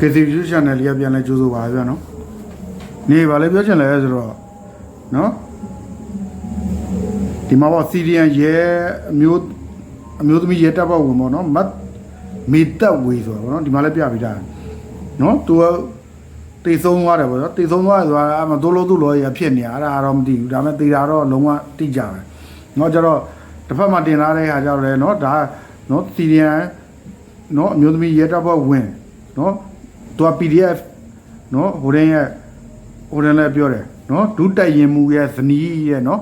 KTV channel လေးကပြန်လဲကြိုးဆိုပါဗျာနော်နေပါလေပြောချင်လဲဆိုတော့နော်ဒီမှာပေါ့ CDN ရဲအမျိုးအမျိုးသမီးရဲတပ်ဖွဲ့ဝင်ပေါ့နော်မတ်မေတက်ဝေဆိုတော့နော်ဒီမှာလဲပြပြတာနော်သူကတေဆုံးသွားတယ်ပေါ့နော်တေဆုံးသွားတယ်ဆိုတာအမတို့လို့သူ့လောရဖြစ်နေတာအဲ့ဒါတော့မသိဘူးဒါပေမဲ့တေတာတော့လုံးဝတိကြတယ်နော်ကျတော့တစ်ဖက်မှာတင်လာတဲ့ဟာကြောင့်လဲနော်ဒါနော် CDN နော်အမျိုးသမီးရဲတပ်ဖွဲ့ဝင်နော် သူက PDF နော်ဟိုတဲ့ရဲ့ဟိုတဲ့လည်းပြောတယ်နော်ဒုတက်ရင်မူရဲ့ဇနီးရဲ့နော်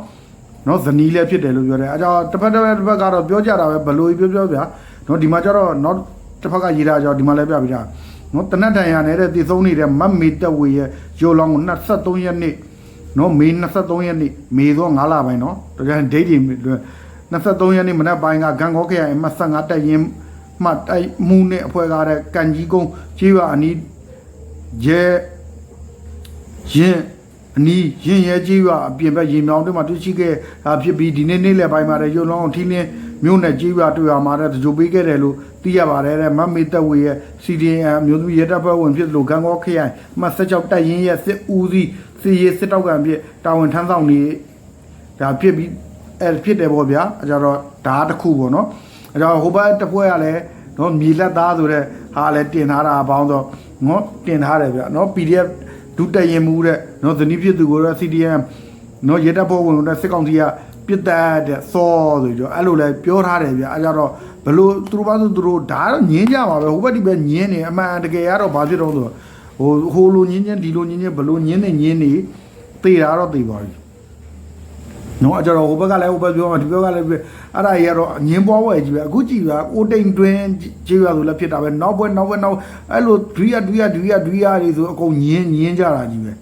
နော်ဇနီးလည်းဖြစ်တယ်လို့ပြောတယ်အဲကြောင့်တစ်ဖက်တစ်ဖက်တစ်ဖက်ကတော့ပြောကြတာပဲဘလို့ပြောပြောဗျာနော်ဒီမှာကျတော့နောက်တစ်ဖက်ကရေးတာကြောင့်ဒီမှာလည်းပြပြတာနော်တနတ်တန်ရနေတဲ့တည်ဆုံးနေတဲ့မတ်မေတက်ဝေရဲ့ရိုလောင်းကို23ရက်နေ့နော်မေ23ရက်နေ့မေသော9လပိုင်းနော်တကယ်ဒိတ်တွေ23ရက်နေ့မနက်ပိုင်းကဂန်ကောခရိုင်မ15တက်ရင် မှတိုက်မှုနဲ့အဖွဲ့ကားတဲ့ကန်ကြီးကုန်းကြီးရွာအနီးရဲရင်အနီးရင်ရဲကြီးရွာအပြင်ဘက်ရင်မြောင်းတွေမှာတွေ့ရှိခဲ့တာဖြစ်ပြီးဒီနေ့နေ့လယ်ပိုင်းမှာလည်းရုံလောင်းထီးလင်းမြို့နယ်ကြီးရွာတွေ့ရမှာတဲ့ကြိုပေးခဲ့တယ်လို့သိရပါတယ်တဲ့မတ်မေတက်ဝေရဲ့ CDN အမျိုးသမီးရဲတပ်ဖွဲ့ဝင်ဖြစ်လို့ဂန်ကောခရိုင်မှ16တက်ရင်ရဲ့စစ်ဦးစီးစီရဲစစ်တောက်ကံဖြစ်တာဝန်ထမ်းဆောင်နေဒါဖြစ်ပြီးအဲဖြစ်တယ်ပေါ့ဗျာအဲကြတော့ဒါတစ်ခုပေါ့နော် အဲကြောင့်ဟိုဘက်တစ်ဖွဲ့ကလည်းနော်မြေလက်သားဆိုတဲ့ဟာလည်းတင်ထားတာအပေါင်းတော့နော်တင်ထားတယ်ဗျာနော် PDF ဒုတက်ရင်မူတဲ့နော်ဇနီးဖြစ်သူကိုတော့ CDM နော်ရဲတပ်ဖွဲ့ဝင်တဲ့စစ်ကောင်စီကပြစ်တက်တဲ့စောဆိုကြတော့အဲ့လိုလဲပြောထားတယ်ဗျာအဲကြတော့ဘလို့သူတို့ဘာသူတို့ဒါတော့ညင်းကြပါပဲဟိုဘက်ဒီဘက်ညင်းနေအမှန်တကယ်ကတော့ဘာဖြစ်တော့ဆိုဟိုဟိုလိုညင်းညင်းဒီလိုညင်းညင်းဘလို့ညင်းနေညင်းနေတေတာတော့တေပါပြီ နော်အကြတော့ဟိုဘက်ကလည်းဟိုဘက်ပြောမှဒီဘက်ကလည်းအဲ့ဒါကြီးကတော့ညင်းပွားဝဲကြီးပဲအခုကြည့်ပါကိုတိန်တွင်းကြည့်ရဆိုလည်းဖြစ်တာပဲနောက်ဘက်နောက်ဘက်နောက်အဲ့လိုဒွီယာဒွီယာဒွီယာဒွီယာတွေဆိုအကုန်ညင်းညင်းကြတာကြီးပဲ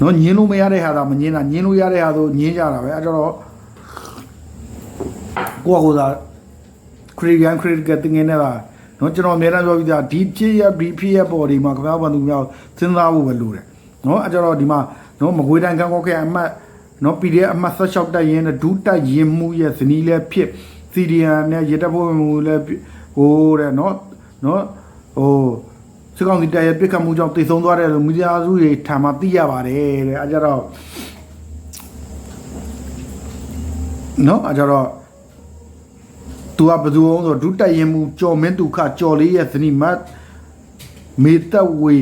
နော်ညင်းလို့မရတဲ့ဟာသာမညင်းတာညင်းလို့ရတဲ့ဟာဆိုညင်းကြတာပဲအဲ့တော့ကိုကကိုသာခရီးကန်ခရီးကတင်နေလားနော်ကျွန်တော်အများအားပြောပြီးသားဒီဖြစ်ရဒီဖြစ်ရပေါ်ဒီမှာခင်ဗျားဘာသူများစဉ်းစားဖို့ပဲလိုတယ်နော်အဲ့တော့ဒီမှာနော်မကွေးတိုင်းကန်းကောက်ခဲ့အမှတ် နော် PDF အမှတ်16တက်ရင်ဒူးတက်ရင်မှုရဲ့ဇနီးလည်းဖြစ် CDN နဲ့ရတက်ဖို့မှုလည်းဟိုတဲ့နော်နော်ဟိုစကောင်စီတရပြစ်ခတ်မှုကြောင့်တည်ဆုံးသွားတယ်လို့မီဒီယာစုတွေထံမှာသိရပါတယ်တဲ့အဲကြတော့နော်အဲကြတော့သူကဘယ်သူအောင်ဆိုဒုတက်ရင်မှုကြော်မင်းဒုခကြော်လေးရဲ့ဇနီးမတ်မေတ္တဝေ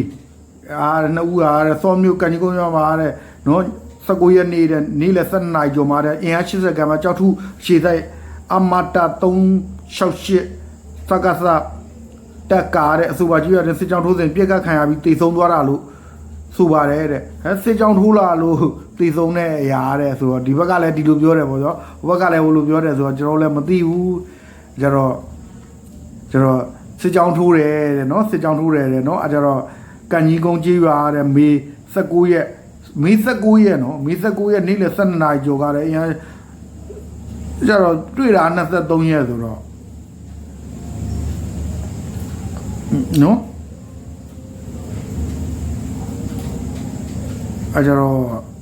အာနှစ်ဦးအားတဲ့စောမျိုးကန်ကြီးကုန်းရွာမှာတဲ့နော် 19ရက်နေ့တဲ့နေ့လယ်7နာရီကျော်မှာတဲ့အင်အား80ကံမှာကြောက်ထုရှေ့ဆိုင်အမတာ368စကားစတက်ကားတဲ့အဆိုပါကြီးရတဲ့စစ်ကြောင်းထိုးစဉ်ပြက်ကတ်ခံရပြီးတိတ်ဆုံးသွားတာလို့ဆိုပါတယ်တဲ့ဟဲစစ်ကြောင်းထိုးလာလို့တိတ်ဆုံးတဲ့အရာတဲ့ဆိုတော့ဒီဘက်ကလည်းဒီလိုပြောတယ်ပေါ့နော်ဟိုဘက်ကလည်းဟိုလိုပြောတယ်ဆိုတော့ကျွန်တော်လည်းမသိဘူးကျတော့ကျတော့စစ်ကြောင်းထိုးတယ်တဲ့နော်စစ်ကြောင်းထိုးတယ်တဲ့နော်အဲကျတော့ကန်ကြီးကုန်းကြီးရွာတဲ့မေ19ရက် မေ19ရက်နော်မေ19ရက်နေ့လယ်12နာရီကျော်ကလည်းအရင်ကျတော့တွေ့တာ23ရက်ဆိုတော့နော်အဲကျတော့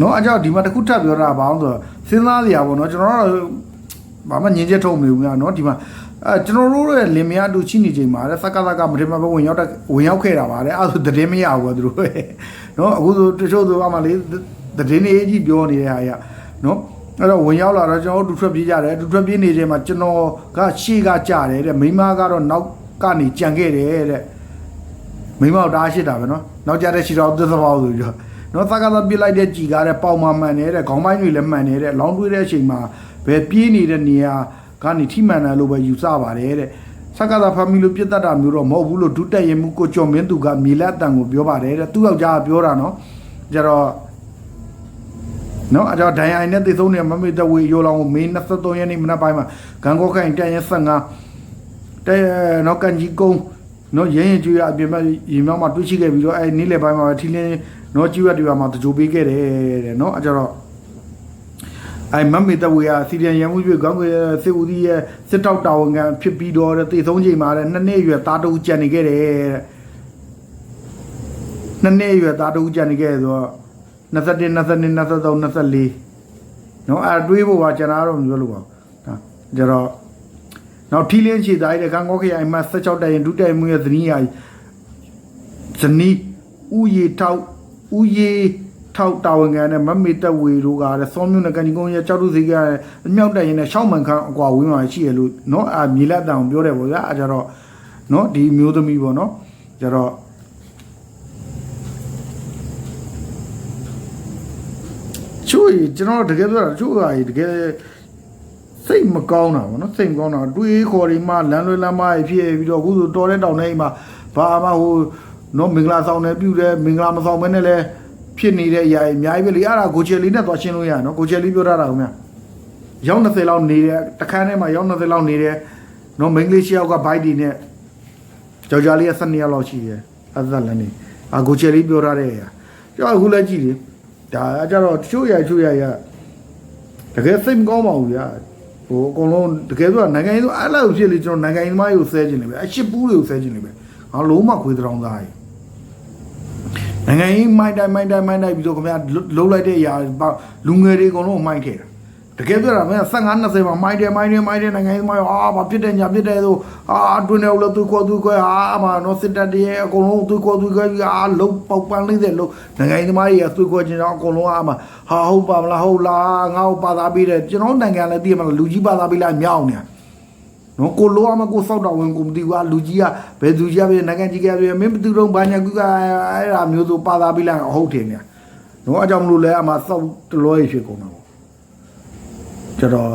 နော်အကြောက်ဒီမှာတစ်ခုထပ်ပြောတာဘာလို့ဆိုစဉ်းစားစရာပေါ့နော်ကျွန်တော်တို့ဘာမှညင်ချက်ထုတ်မလို့များနော်ဒီမှာအဲကျွန်တော်တို့ရဲ့လင်မယားတူချိနေချိန်မှာတဲ့စက္ကသကမထေမဘဝင်ရောက်တဲ့ဝင်ရောက်ခဲ့တာပါတဲ့အဲဆိုသတင်းမရဘူးကွာသူတို့နော်အခုဆိုတချို့ဆိုအမှလေးသတင်းလေးကြီးပြောနေတဲ့ဟာကြီးနော်အဲ့တော့ဝင်ရောက်လာတော့ကျွန်တော်တို့တူထွက်ပြေးကြတယ်တူထွက်ပြေးနေချိန်မှာကျွန်တော်ကရှေ့ကကြတယ်တဲ့မိမကတော့နောက်ကနေကြံခဲ့တယ်တဲ့မိမတော့တားရှိတာပဲနော်နောက်ကြတဲ့ရှီတော်သစ္စာပေါဆိုပြီးတော့ နော်သက္ကသပြစ်လိုက်တဲ့ကြည်ကားတဲ့ပေါင်မမှန်နေတဲ့ခေါင်းပိုင်းတွေလည်းမှန်နေတဲ့လောင်းတွေးတဲ့အချိန်မှာဘယ်ပြေးနေတဲ့နေရာကနေထိမှန်တယ်လို့ပဲယူဆပါတယ်တဲ့သက္ကသဖမီလိုပြစ်တတ်တာမျိုးတော့မဟုတ်ဘူးလို့ဒုတက်ရင်မှုကိုကျော်မင်းသူကမြေလက်တန်ကိုပြောပါတယ်တဲ့သူ့ယောက်ျားကပြောတာနော်ကြတော့နော်အကြောဒိုင်အိုင်နဲ့သေဆုံးနေမမေတဝေရိုလောင်ကိုမေ23ရက်နေ့မနက်ပိုင်းမှာဂန်ကောခိုင်တန်ရ15တဲနော်ကန်ကြီးကုန်း နော်ရရင်ကျွေးရအပြင်မဲ့ရေမြောင်းမှာတွေ့ရှိခဲ့ပြီးတော့အဲနေ့လယ်ပိုင်းမှာထီလင်းနော်ကျွေးရတူမှာတကြိုပေးခဲ့တယ်တဲ့နော်အကြတော့အဲမမေတဝေကစီရီယန်ရန်မှုကျွေးခေါင်းကစစ်ဦးစီးရဲ့စစ်တောက်တာဝန်ခံဖြစ်ပြီးတော့သေဆုံးချိန်မှာတဲ့နှစ်နှစ်အရွယ်သားတူကြံနေခဲ့တယ်တဲ့နှစ်နှစ်အရွယ်သားတူကြံနေခဲ့ဆိုတော့21 22 23 24နော်အဲတွေးဖို့ပါကျွန်တော်တော့မပြောလို့ပါဘူးဒါကြတော့ နောက်ထီလင်းချီသားရဲ့ကံကောခရိုင်မှာ16တိုင်ရင်ဒုတိုင်မှုရဲ့ဇနီးယာဇနီးဥယေထောက်ဥယေထောက်တာဝန်ခံနဲ့မမေတက်ဝေတို့ကလည်းစောမျိုးနဲ့ကန်ဒီကုန်းရဲ့ကြောက်တုစီကလည်းမြောက်တိုင်ရင်လည်းရှောင်းမှန်ခန့်အကွာဝင်းမှာရှိရလို့နော်အာမြေလက်တောင်ပြောတယ်ပေါ့ဗျာအဲကြတော့နော်ဒီမျိုးသမီးပေါ့နော်ကြတော့ချို့ကြီးကျွန်တော်တကယ်ပြောတာချို့ဟာကြီးတကယ် စိတ်မကောင်းတာဗောနော်စိတ်မကောင်းတာတွေးခေါ်ဒီမှာလမ်းလွဲလမ်းမကြီးဖြစ်ပြီးတော့အခုဆိုတော်တဲ့တောင်ထဲမှာဘာမှဟိုနော်မင်္ဂလာဆောင်နေပြုတယ်မင်္ဂလာမဆောင်ဘဲနဲ့လည်းဖြစ်နေတဲ့အရာကြီးအများကြီးပဲလေအဲ့ဒါကိုချယ်လေးနဲ့သွားရှင်းလို့ရနော်ကိုချယ်လေးပြောထားတာခင်ဗျရောက်20လောက်နေတယ်တခန်းထဲမှာရောက်20လောက်နေတယ်နော်မင်္ဂလေးရှေ့ယောက်ကဘိုက်ဒီနဲ့ကြောက်ကြလေးက12ယောက်လောက်ရှိတယ်အဲ့ဒါလည်းနေအကိုချယ်လေးပြောထားတဲ့အရာကျောင်းအခုလည်းကြည့်လေဒါအကြတော့တချို့ရချို့ရရတကယ်စိတ်မကောင်းပါဘူးဗျာ ဟိုအကုန်လုံးတကယ်ဆိုနိုင်ငံရေးဆိုအဲ့လောက်ဖြစ်လေကျွန်တော်နိုင်ငံရေးသမားတွေကိုဆဲခြင်းလေပဲအရှစ်ပူးတွေကိုဆဲခြင်းလေပဲငါလုံးမခွေးတောင်သားကြီးနိုင်ငံရေးမိုက်တိုင်းမိုက်တိုင်းမိုက်တိုင်းပြီးတော့ခင်ဗျာလုံးလိုက်တဲ့အရာလူငယ်တွေအကုန်လုံးမိုက်ခဲ့တာ တကယ်ပြောတာမင်း15 20မှာမိုက်တယ်မိုက်တယ်မိုက်တယ်နိုင်ငံရေးသမားအာဘာဖြစ်တယ်ညာဖြစ်တယ်ဆိုအာအတွင်းထဲလို့သူခေါ်သူခေါ်အာမနော်စစ်တပ်တည်းအကုန်လုံးသူခေါ်သူခေါ်ပြီးအာလုံးပေါက်ပန်းလေးတဲ့လုံးနိုင်ငံရေးသမားတွေကသူခေါ်ခြင်းတော့အကုန်လုံးအာမဟာဟုတ်ပါမလားဟုတ်လားငါ့ကိုပါသားပေးတယ်ကျွန်တော်နိုင်ငံလည်းသိရမလားလူကြီးပါသားပေးလိုက်မြောက်နေနော်ကိုလိုအမကိုစောက်တော်ဝင်ကိုမသိဘူးလူကြီးကဘယ်သူကြီးကပဲနိုင်ငံကြီးကပဲမင်းဘသူတော့ဘာညာကူကအဲ့ဒါမျိုးဆိုပါသားပေးလိုက်ဟုတ်တယ်နေနော်အကြောင်းမလို့လဲအမစောက်တလို့ရဖြစ်ကုန်တာ ပေါ့ကျတော့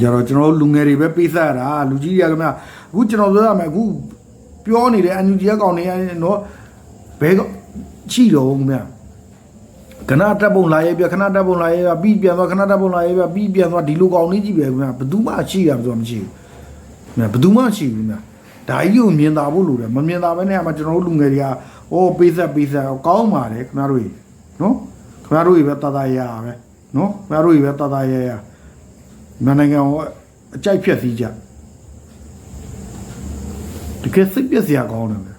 ကျတော့ကျွန်တော်လူငယ်တွေပဲပေးဆက်ရတာလူကြီးတွေကခင်ဗျအခုကျွန်တော်ပြောရမယ်အခုပြောနေတဲ့အန်ယူဂျီကကောင်နေရနော်ဘဲချီတော့ခင်ဗျခဏတက်ပုံလာရဲ့ပြခဏတက်ပုံလာရဲ့ပြီးပြန်သွားခဏတက်ပုံလာရဲ့ပြပြီးပြန်သွားဒီလိုကောင်လေးကြီးပဲခင်ဗျဘယ်သူမှချိရမှာဆိုတော့မရှိဘူးခင်ဗျဘယ်သူမှချိဘူးခင်ဗျဒါကြီးကိုမြင်သာဖို့လိုတယ်မမြင်သာဘဲနဲ့အမှကျွန်တော်တို့လူငယ်တွေကဟိုပေးဆက်ပေးဆက်ကောင်းပါတယ်ခင်ဗျားတို့ကြီးနော် ခင်ဗျားတို့ကြီးပဲတသားရရပဲနော်ခင်ဗျားတို့ကြီးပဲတသားရရမြန်မာနိုင်ငံကိုအကြိုက်ဖြက်စည်းကြတကယ်စိတ်ပြက်စရာကောင်းတယ်ဗျ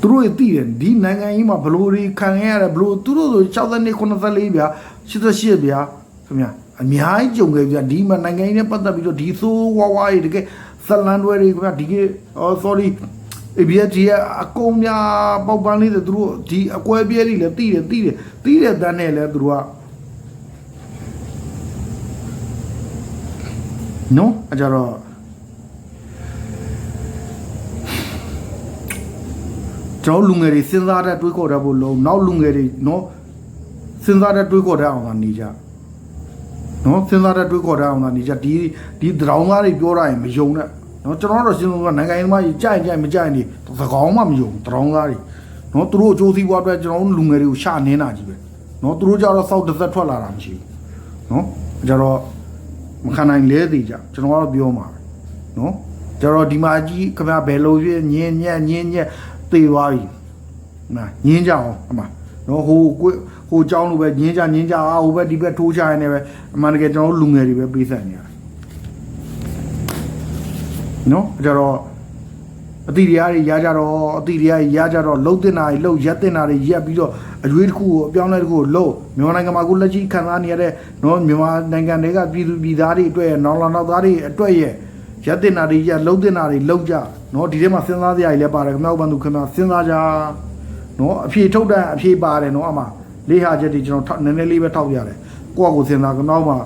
သူတို့သိတယ်ဒီနိုင်ငံကြီးမှာဘလို့တွေခံရရတယ်ဘလို့သူတို့ဆို62 94ဗျာ88ဗျာခင်ဗျာအများကြီးကြုံခဲ့ဗျာဒီမှာနိုင်ငံကြီးနဲ့ပတ်သက်ပြီးတော့ဒီဆိုးဝါးဝါးတွေတကယ်ဇလန်တွေတွေခင်ဗျာဒီကအော် sorry အဘီဂျီအကုန်များပေါက်ပန်းလေးတွေသူတို့ဒီအကွဲပြဲလေးလည်းတီးတယ်တီးတယ်တီးတဲ့တန်းနဲ့လည်းသူတို့ကနော်အကြတော့ကျွန်တော်လူငယ်တွေစဉ်းစားတဲ့တွေးခေါ်တတ်ဖို့လုံးနောက်လူငယ်တွေနော်စဉ်းစားတဲ့တွေးခေါ်တတ်အောင်သာနေကြနော်စဉ်းစားတဲ့တွေးခေါ်တတ်အောင်သာနေကြဒီဒီဒရောင်းသားတွေပြောတာရင်မယုံနဲ့ နော်ကျွန်တော်တို့စဉ်းစားကနိုင်ငံရေးသမားကြီးကြိုက်ကြိုက်မကြိုက်နေသကောင်မှမယုံဒရောင်းသားတွေနော်သူတို့အကျိုးစီးပွားအတွက်ကျွန်တော်တို့လူငယ်တွေကိုရှာနေတာကြီးပဲနော်သူတို့ကြတော့စောက်တစ်သက်ထွက်လာတာမရှိဘူးနော်ကြတော့မခံနိုင်လဲသေးကြကျွန်တော်ကတော့ပြောမှာပဲနော်ကြတော့ဒီမှာကြီးခင်ဗျာဘယ်လိုဖြစ်ညင်းညက်ညင်းညက်သေသွားပြီနာညင်းကြအောင်အမနော်ဟိုကိုဟိုเจ้าလိုပဲညင်းကြညင်းကြအာဟိုဘက်ဒီဘက်ထိုးချရနေပဲအမှန်တကယ်ကျွန်တော်တို့လူငယ်တွေပဲပေးဆက်နေရတယ် နော်ကြတော့အတိတရားတွေရကြတော့အတိတရားတွေရကြတော့လှုပ်တင်တာတွေလှုပ်ရက်တင်တာတွေရက်ပြီးတော့အရွေးတစ်ခုကိုအပြောင်းလဲတစ်ခုကိုလှုပ်မြန်မာနိုင်ငံမှာအခုလက်ရှိခံစားနေရတဲ့နော်မြန်မာနိုင်ငံတွေကပြည်သူပြည်သားတွေအတွက်ရနောင်လာနောက်သားတွေအတွက်ရရက်တင်တာတွေရက်လှုပ်တင်တာတွေလှုပ်ကြနော်ဒီထဲမှာစဉ်းစားစရာတွေလည်းပါတယ်ခမောက်ဘန်သူခင်ဗျာစဉ်းစားကြနော်အဖြေထုတ်တဲ့အဖြေပါတယ်နော်အမလေးဟာချက်တွေကျွန်တော်ထောက်နည်းနည်းလေးပဲထောက်ရတယ်ကိုယ့်အကိုစဉ်းစားခမောက်မှာ